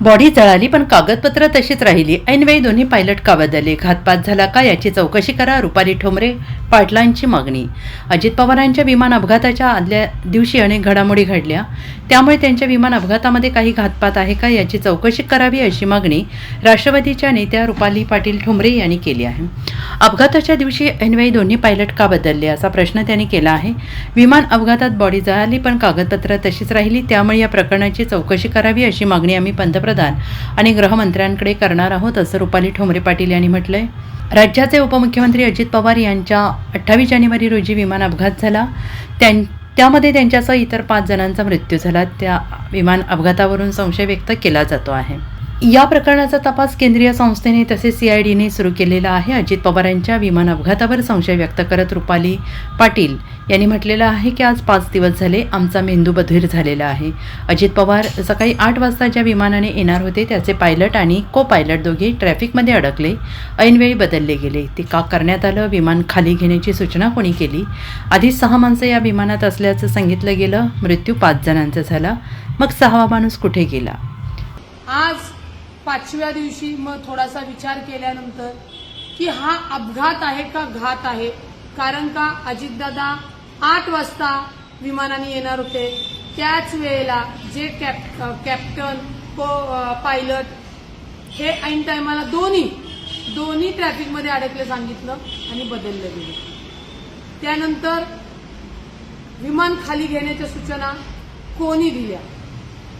Body जळाली पण कागदपत्र तशीच राहिली. ऐनवेळी दोन्ही पायलट का बदलले घातपात झाला का याची चौकशी करा रुपाली ठोंबरे पाटलांची मागणी. अजित पवारांच्या विमान अपघाताच्या आदल्या दिवशी अनेक घडामोडी घडल्या. त्यामुळे त्यांच्या विमान अपघातामध्ये काही घातपात आहे का याची चौकशी करावी अशी मागणी राष्ट्रवादीच्या नेत्या रुपाली पाटील ठोंबरे यांनी केली आहे. अपघाताच्या दिवशी ऐनवेळी दोन्ही पायलट का बदलले असा प्रश्न त्यांनी केला आहे. विमान अपघातात बॉडी जळाली पण कागदपत्र तशीच राहिली. त्यामुळे या प्रकरणाची चौकशी करावी अशी मागणी आम्ही पंतप्रधान आणि गृहमंत्र्यांकडे करणार आहोत असं रुपाली ठोंबरे पाटील यांनी म्हटलंय. राज्याचे उपमुख्यमंत्री अजित पवार यांच्या अठ्ठावीस जानेवारी रोजी विमान अपघात झाला. त्यां त्यामध्ये त्यांच्यासह इतर पाच जणांचा मृत्यू झाला. त्या विमान अपघातावरून संशय व्यक्त केला जातो आहे. या प्रकरणाचा तपास केंद्रीय संस्थेने तसेच सीआयडीने सुरू केलेला आहे. अजित पवारांच्या विमान अपघातावर संशय व्यक्त करत रुपाली पाटील यांनी म्हटलेलं आहे की आज पाच दिवस झाले आमचा मेंदू बधीर झालेला आहे. अजित पवार सकाळी आठ वाजता ज्या विमानाने येणार होते त्याचे पायलट आणि को पायलट दोघे ट्रॅफिकमध्ये अडकले. ऐनवेळी बदलले गेले. ते का करण्यात आलं? विमान खाली घेण्याची सूचना कोणी केली? आधी सहा माणसं या विमानात असल्याचं सांगितलं गेलं. मृत्यू पाच जणांचा झाला. मग सहावा माणूस कुठे गेला? आज पाचव्या दिवशी मग थोडासा विचार केल्यानंतर की हा अपघात आहे का घात आहे? कारण का अजितदादा आठ वाजता विमानाने येणार होते. त्याच वेळेला जे कॅप कॅप्टन को पायलट हे ऐन टायमाला दोन्ही दोन्ही ट्रॅफिकमध्ये अडकले सांगितलं आणि बदललं गेलं. त्यानंतर विमान खाली घेण्याच्या सूचना कोणी दिल्या?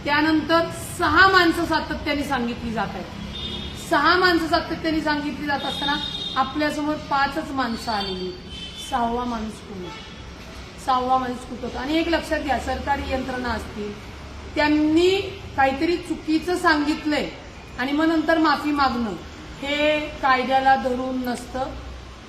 त्यानंतर सहा माणसं सातत्याने सांगितली जात आहेत. सहा माणसं सातत्याने सांगितली जात असताना आपल्यासमोर पाचच माणसं आलेली सहावा माणूस कोण सहावा माणूस कुठं आणि एक लक्षात घ्या सरकारी यंत्रणा असतील त्यांनी काहीतरी चुकीचं सांगितलंय आणि मग नंतर माफी मागणं हे कायद्याला धरून नसतं.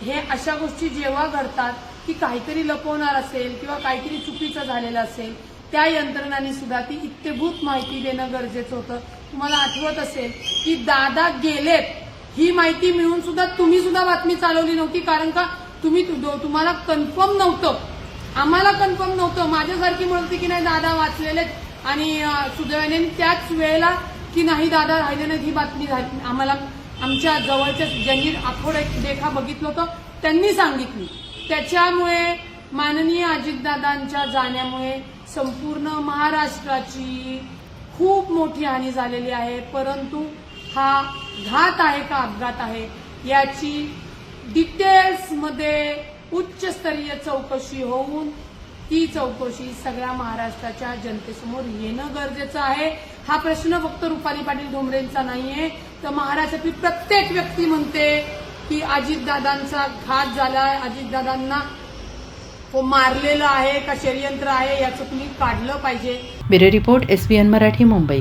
हे अशा गोष्टी जेव्हा घडतात की काहीतरी लपवणार असेल किंवा काहीतरी चुकीचं झालेलं असेल त्या यंत्रणांनी सुद्धा ती इत्यभूत माहिती देणं गरजेचं होतं. तुम्हाला आठवत असेल की दादा गेलेत ही माहिती मिळून सुद्धा तुम्ही सुद्धा बातमी चालवली नव्हती कारण का तुम्ही तुम्हाला कन्फर्म नव्हतं. आम्हाला कन्फर्म नव्हतं. माझ्यासारखी म्हणते की नाही दादा वाचलेले आणि सुदैवाने त्याच वेळेला की नाही दादा राहिले नाहीत ही बातमी आम्हाला आमच्या जवळच्या ज्यांनी आखोड देखा बघितलं होतं त्यांनी सांगितली. त्याच्यामुळे माननीय अजितदादांच्या जाण्यामुळे संपूर्ण महाराष्ट्राची खूप मोठी हानी झालेली आहे परंतु हा घात आहे का अपघात आहे याची डिटेल्समध्ये उच्चस्तरीय चौकशी होऊन ती चौकशी सगळ्या महाराष्ट्राच्या जनतेसमोर येणं गरजेचं आहे. हा प्रश्न फक्त रुपाली पाटील धोंबरेंचा नाहीये. तर महाराष्ट्रातील प्रत्येक व्यक्ती म्हणते की अजितदादांचा घात झाला अजितदादांना तो मारलेलं आहे का षडयंत्र आहे याचं तुम्ही काढलं पाहिजे. Bureau report S Marathi Mumbai.